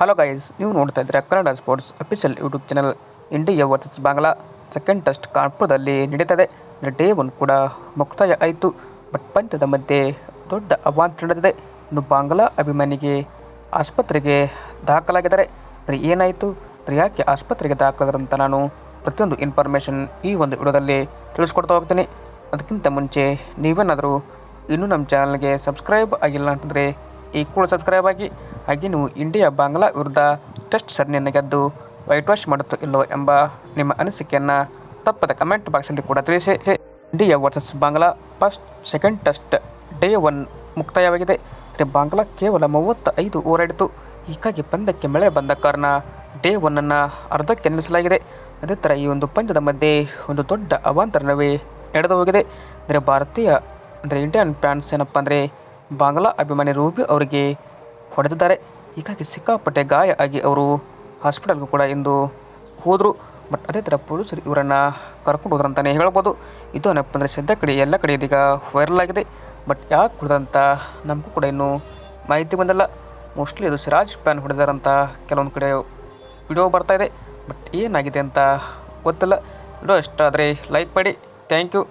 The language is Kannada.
ಹಲೋ ಗೈಸ್ ನೀವು ನೋಡ್ತಾ ಇದ್ದೀರಾ Kannada sports official YouTube channel India versus Bangla second test ಕಾನ್ಪುರದಲ್ಲಿ ನಡೀತದೆ. ಡೇ ಒನ್ ಕೂಡ ಮುಕ್ತಾಯ ಆಯಿತು. ಬಟ್ ಪಂದ್ಯದ ಮಧ್ಯೆ ದೊಡ್ಡ ಅವಾಂತರ ನಡೆದಿದೆ. ಇನ್ನು ಬಾಂಗ್ಲಾ ಅಭಿಮಾನಿಗೆ ಆಸ್ಪತ್ರೆಗೆ ದಾಖಲಾಗಿದ್ದಾರೆ. ಅಂದರೆ ಏನಾಯಿತು? ಯಾಕೆ ಆಸ್ಪತ್ರೆಗೆ ದಾಖಲಾದಂತ ನಾನು ಪ್ರತಿಯೊಂದು ಇನ್ಫಾರ್ಮೇಷನ್ ಈ ಒಂದು ವಿಡಿಯೋದಲ್ಲಿ ತಿಳಿಸ್ಕೊಡ್ತಾ ಹೋಗ್ತೀನಿ. ಅದಕ್ಕಿಂತ ಮುಂಚೆ ನೀವೇನಾದರೂ ಇನ್ನೂ ನಮ್ಮ ಚಾನಲ್ಗೆ ಸಬ್ಸ್ಕ್ರೈಬ್ ಆಗಿಲ್ಲ ಅಂತಂದರೆ ಈ ಕೂಡ ಸಬ್ಸ್ಕ್ರೈಬ್ ಆಗಿ ಹಾಗೆ ನೀವು ಇಂಡಿಯಾ ಬಾಂಗ್ಲಾ ವಿರುದ್ಧ ಟೆಸ್ಟ್ ಸರಣಿಯನ್ನು ಗೆದ್ದು ವೈಟ್ ವಾಶ್ ಮಾಡುತ್ತೋ ಇಲ್ಲೋ ಎಂಬ ನಿಮ್ಮ ಅನಿಸಿಕೆಯನ್ನು ತಪ್ಪದ ಕಮೆಂಟ್ ಬಾಕ್ಸಲ್ಲಿ ಕೂಡ ತಿಳಿಸಿ. India versus Bangla first second test day one ಮುಕ್ತಾಯವಾಗಿದೆ. ಅಂದರೆ ಬಾಂಗ್ಲಾ ಕೇವಲ ಮೂವತ್ತ ಐದು ಓರಾಡಿತು ಹೀಗಾಗಿ ಪಂದ್ಯಕ್ಕೆ ಮಳೆ ಬಂದ ಕಾರಣ ಡೇ ಒನ್ನನ್ನು ಅರ್ಧಕ್ಕೆ ನಿಲ್ಲಿಸಲಾಗಿದೆ. ಅದೇ ಥರ ಈ ಒಂದು ಪಂದ್ಯದ ಮಧ್ಯೆ ಒಂದು ದೊಡ್ಡ ಅವಾಂತರವೇ ನಡೆದು ಹೋಗಿದೆ. ಅಂದರೆ ಭಾರತೀಯ, ಅಂದರೆ ಇಂಡಿಯನ್ ಫ್ಯಾನ್ಸ್ ಏನಪ್ಪ ಅಂದರೆ ಬಾಂಗ್ಲಾ ಅಭಿಮಾನಿ ರೂಬಿ ಅವರಿಗೆ ಹೊಡೆದಿದ್ದಾರೆ. ಹೀಗಾಗಿ ಸಿಕ್ಕಾಪಟ್ಟೆ ಗಾಯ ಆಗಿ ಅವರು ಹಾಸ್ಪಿಟಲ್ಗೂ ಕೂಡ ಇಂದು ಹೋದರು. ಬಟ್ ಅದೇ ಥರ ಪೊಲೀಸರು ಇವರನ್ನು ಕರ್ಕೊಂಡು ಹೋದ್ರು ಅಂತಲೇ ಹೇಳ್ಬೋದು. ಇದು ಏನಪ್ಪ ಅಂದರೆ ಸದ್ಯ ಕಡೆ ಎಲ್ಲ ಕಡೆ ಇದೀಗ ವೈರಲ್ ಆಗಿದೆ. ಬಟ್ ಯಾಕೆ ಹೊಡೆದಂತ ನಮಗೂ ಕೂಡ ಇನ್ನೂ ಮಾಹಿತಿ ಬಂದಿಲ್ಲ. ಮೋಸ್ಟ್ಲಿ ಅದು ಸಿರಾಜ್ ಪ್ಯಾನ್ ಹೊಡೆದಾರಂತ ಕೆಲವೊಂದು ಕಡೆ ವಿಡಿಯೋ ಬರ್ತಾಯಿದೆ ಬಟ್ ಏನಾಗಿದೆ ಅಂತ ಗೊತ್ತಿಲ್ಲ. ವಿಡಿಯೋ ಇಷ್ಟ ಆದರೆ ಲೈಕ್ ಮಾಡಿ. Thank you